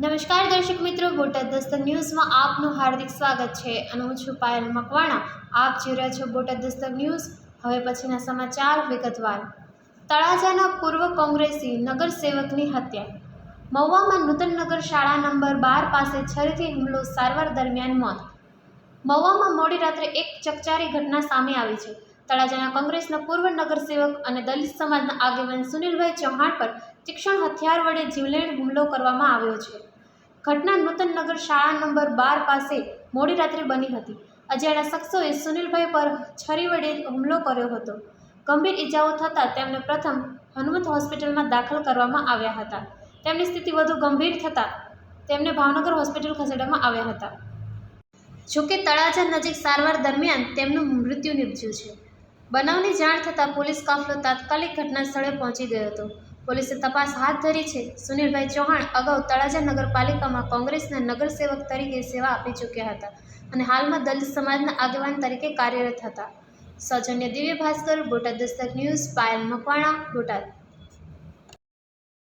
નમસ્કાર દર્શક મિત્રો, બોટાદ દસ્તક ન્યૂઝમાં આપનું હાર્દિક સ્વાગત છે અને હું છું પાયલ મકવાણા. આપ જોઈ રહ્યા છો બોટાદ દસ્તક ન્યૂઝ. હવે પછીના સમાચાર વિગતવાર. તળાજાના પૂર્વ કોંગ્રેસી નગરસેવકની હત્યા. મહુવામાં નૂતનનગર શાળા નંબર બાર પાસે છરીથી હુમલો સારવાર દરમિયાન મોત. મહુવામાં મોડી રાત્રે એક ચકચારી ઘટના સામે આવી છે. તળાજાના કોંગ્રેસના પૂર્વ નગરસેવક અને દલિત સમાજના આગેવાન સુનિલભાઈ ચૌહાણ પર તીક્ષ્ણ હથિયાર વડે જીવલેણ હુમલો કરવામાં આવ્યો છે. ઘટના નૂતનનગર શાળા નંબર બાર પાસે મોડી રાત્રે બની હતી. અજાણ્યા શખ્સોએ સુનિલભાઈ પર છરી વડે હુમલો કર્યો હતો. ગંભીર ઈજાઓ થતાં તેમને પ્રથમ હનુમંત હોસ્પિટલમાં દાખલ કરવામાં આવ્યા હતા. તેમની સ્થિતિ વધુ ગંભીર થતાં તેમને ભાવનગર હોસ્પિટલ ખસેડવામાં આવ્યા હતા. જોકે તળાજા નજીક સારવાર દરમિયાન તેમનું મૃત્યુ નિપજ્યું છે. બનાવની જાણ થતાં પોલીસ કાફલો તાત્કાલિક ઘટના સ્થળે પહોંચી ગયો હતો. પોલીસે તપાસ હાથ ધરી છે. સુનિલભાઈ ચૌહાણ અગાઉ તળાજા નગરપાલિકામાં કોંગ્રેસના નગરસેવક તરીકે સેવા આપી ચૂક્યા હતા અને હાલમાં દલિત સમાજના આગેવાન તરીકે કાર્યરત હતા. સૌજન્ય દિવ્ય ભાસ્કર, બોટાદ દસ્તક ન્યૂઝ, પાયલ મકવાણા, બોટાદ.